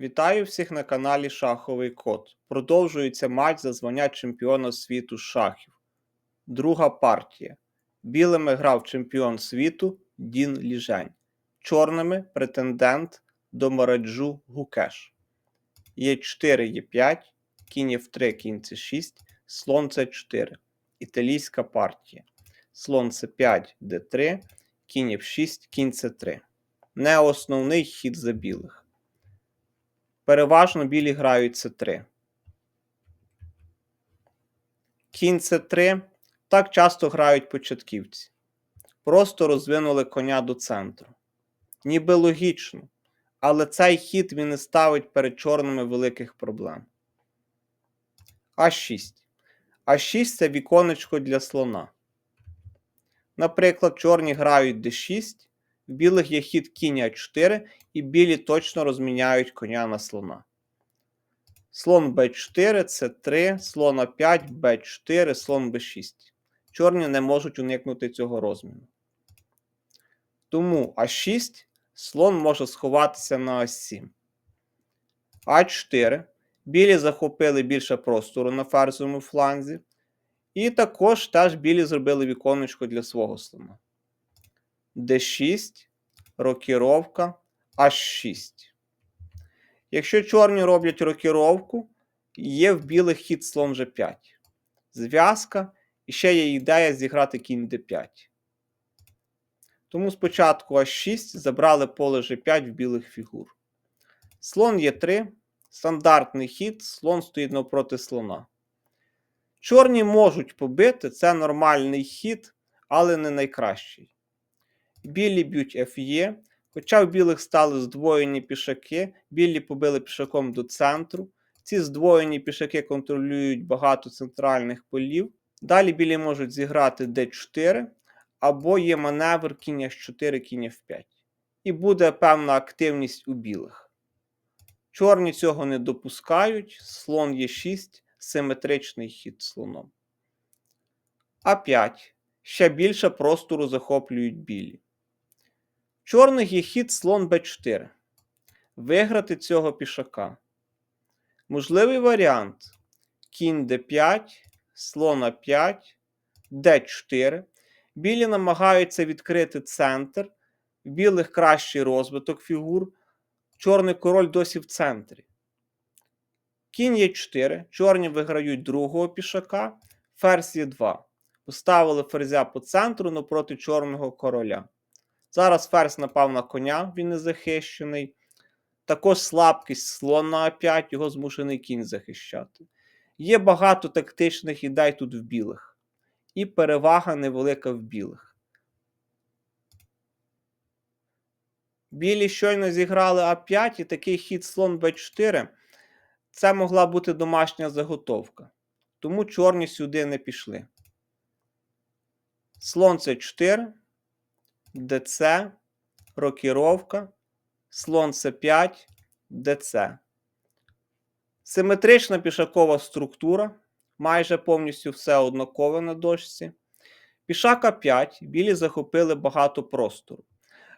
Вітаю всіх на каналі Шаховий Код. Продовжується матч за звання чемпіона світу шахів. Друга партія. Білими грав чемпіон світу Дін Ліжень. Чорними претендент до Мараджу Гукеш. Є4, Є5, кінь F3, кінь С6, слон С4. Італійська партія. Слон С5, Д3, кінь F6, кінь С3. Не основний хід за білих. Переважно білі грають С3. Кінь С3 так часто грають початківці. Просто розвинули коня до центру. Ніби логічно, але цей хід він не ставить перед чорними великих проблем. А6. А6 це віконечко для слона. Наприклад, чорні грають d6, в білих є хід кінь А4, і білі точно розміняють коня на слона. Слон Б4, С3, слон А5, Б4, слон Б6. Чорні не можуть уникнути цього розміну. Тому А6 слон може сховатися на А7. А4. Білі захопили більше простору на ферзовому фланзі. І також теж білі зробили віконечко для свого слона. Д6, рокіровка, H6. Якщо чорні роблять рокіровку, є в білих хід слон G5. Зв'язка, і ще є ідея зіграти кінь d5. Тому спочатку H6 забрали поле G5 в білих фігур. Слон Е3, стандартний хід, слон стоїть навпроти слона. Чорні можуть побити, це нормальний хід, але не найкращий. Білі б'ють Ф'є, Хоча в білих стали здвоєні пішаки, білі побили пішаком до центру. Ці здвоєні пішаки контролюють багато центральних полів. Далі білі можуть зіграти d4, або є маневр кінь h4, кінь f5. І буде певна активність у білих. Чорні цього не допускають, слон Е6, симетричний хід слоном. А5. Ще більше простору захоплюють білі. Чорних є хід слон Б4. Виграти цього пішака. Можливий варіант: кінь d5, слон А5, d4. Білі намагаються відкрити центр. В білих кращий розвиток фігур. Чорний король досі в центрі. Кінь Е4. Чорні виграють другого пішака. Ферзь Е2. Поставили ферзя по центру напроти чорного короля. Зараз ферзь напав на коня, він не захищений. Також слабкість слон на А5, його змушений кінь захищати. Є багато тактичних ідей тут в білих. І перевага невелика в білих. Білі щойно зіграли А5 і такий хід слон Б4. Це могла бути домашня заготовка. Тому чорні сюди не пішли. Слон С4. ДЦ, рокіровка, слон С5, ДЦ. Симетрична пішакова структура. Майже повністю все однакове на дошці. Пішак А5, білі захопили багато простору.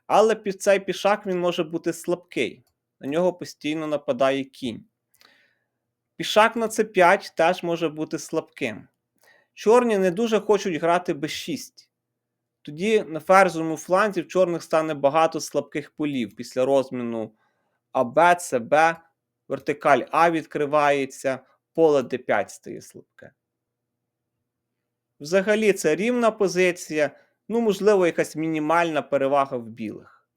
Але під цей пішак він може бути слабкий. На нього постійно нападає кінь. Пішак на С5 теж може бути слабким. Чорні не дуже хочуть грати Б6. Тоді на ферзовому фланзі в чорних стане багато слабких полів після розміну АБ, СБ, вертикаль А відкривається, поле Д5 стає слабке. Взагалі, це рівна позиція, ну, можливо, якась мінімальна перевага в білих.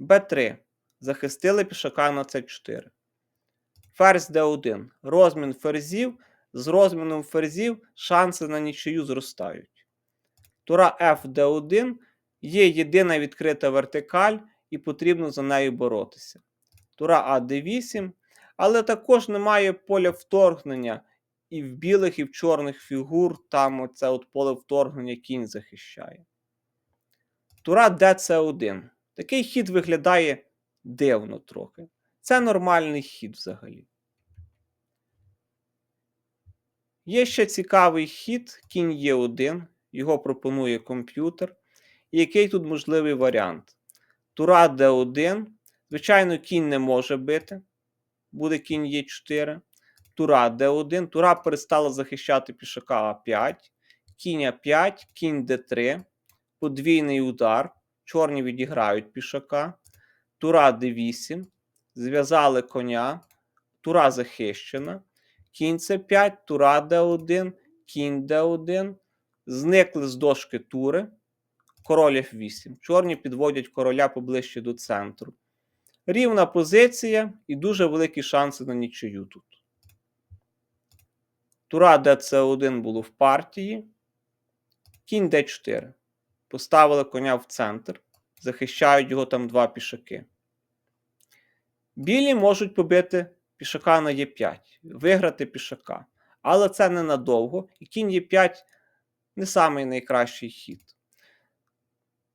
Б3. Захистили пішака на С4. Ферзь Д1. Розмін ферзів. З розміном ферзів шанси на нічию зростають. Тура FD1 є єдина відкрита вертикаль, і потрібно за нею боротися. Тура AD8, але також немає поля вторгнення і в білих, і в чорних фігур. Там оце от поле вторгнення кінь захищає. Тура DC1. Такий хід виглядає дивно трохи. Це нормальний хід взагалі. Є ще цікавий хід кінь Е1 його пропонує комп'ютер. І який тут можливий варіант? Тура D1 Звичайно, кінь не може бити. Буде кінь Е4. Тура Д1. Тура перестала захищати пішака А5. Кінь А5, кінь Д3. Подвійний удар. Чорні відіграють пішака. Тура Д8. Зв'язали коня. Тура захищена. Кінь С5, тура Д1, кінь Д1. Зникли з дошки тури. Король F8. Чорні підводять короля поближче до центру. Рівна позиція і дуже великі шанси на нічию тут. Тура ДЦ1 було в партії. Кінь Д4. Поставили коня в центр. Захищають його там два пішаки. Білі можуть побити пішака на Е5, виграти пішака. Але це ненадовго, і кінь Е5 не самий найкращий хід.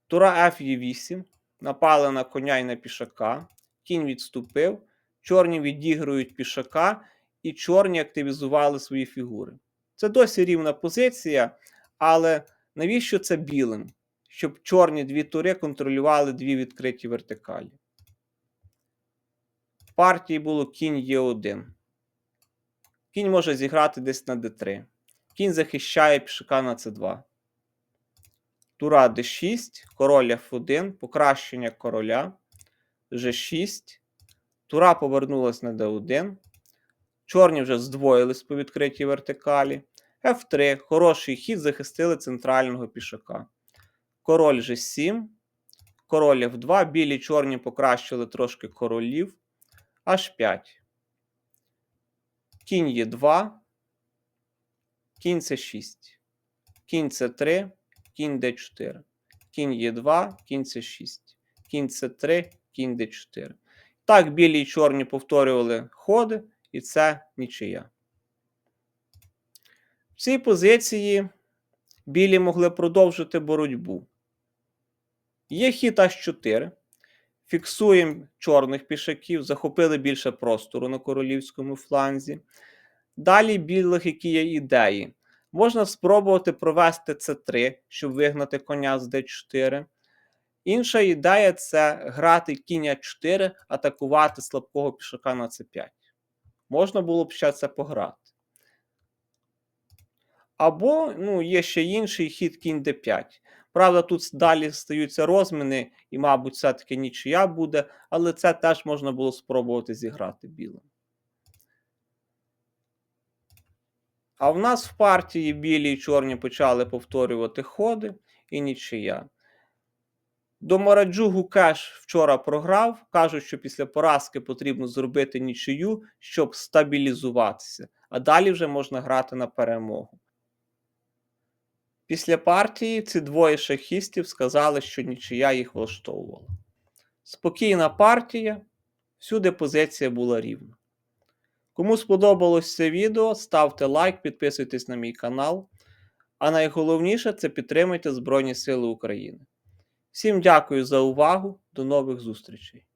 Тура Ф8. Напали на коня і на пішака. Кінь відступив. Чорні відігрують пішака, і чорні активізували свої фігури. Це досі рівна позиція, але навіщо це білим? Щоб чорні дві тури контролювали дві відкриті вертикалі. В партії було кінь Е1. Кінь може зіграти десь на d3. Кінь захищає пішака на c2. Тура d6, король f1, покращення короля. G6. Тура повернулась на d1. Чорні вже здвоїлись по відкритій вертикалі. F3. Хороший хід захистили центрального пішака. Король G7. Король F2. Білі чорні покращили трошки королів. H5. Кінь Е2. Кінь С6. Кінь С3. Кінь Д4. Кінь Е2, кінь С6. Кінь С3, кінь Д4. Так, білі і чорні повторювали ходи, і це нічия. В цій позиції білі могли продовжити боротьбу. Є хід H4. Фіксуємо чорних пішаків, захопили більше простору на королівському фланзі. Далі білих, які є ідеї. Можна спробувати провести С3, щоб вигнати коня з Д4. Інша ідея це грати кінь 4, атакувати слабкого пішака на С5. Можна було б ще це пограти. Або ну, є ще інший хід кінь d5. Правда, тут далі стаються розміни, і, мабуть, все-таки нічия буде, але це теж можна було спробувати зіграти білим. А в нас в партії білі і чорні почали повторювати ходи і нічия. До Мараджу Гукеш вчора програв. Кажуть, що після поразки потрібно зробити нічию, щоб стабілізуватися. А далі вже можна грати на перемогу. Після партії ці двоє шахістів сказали, що нічия їх влаштовувала. Спокійна партія, всюди позиція була рівна. Кому сподобалось це відео, ставте лайк, підписуйтесь на мій канал. А найголовніше це підтримайте Збройні Сили України. Всім дякую за увагу, до нових зустрічей!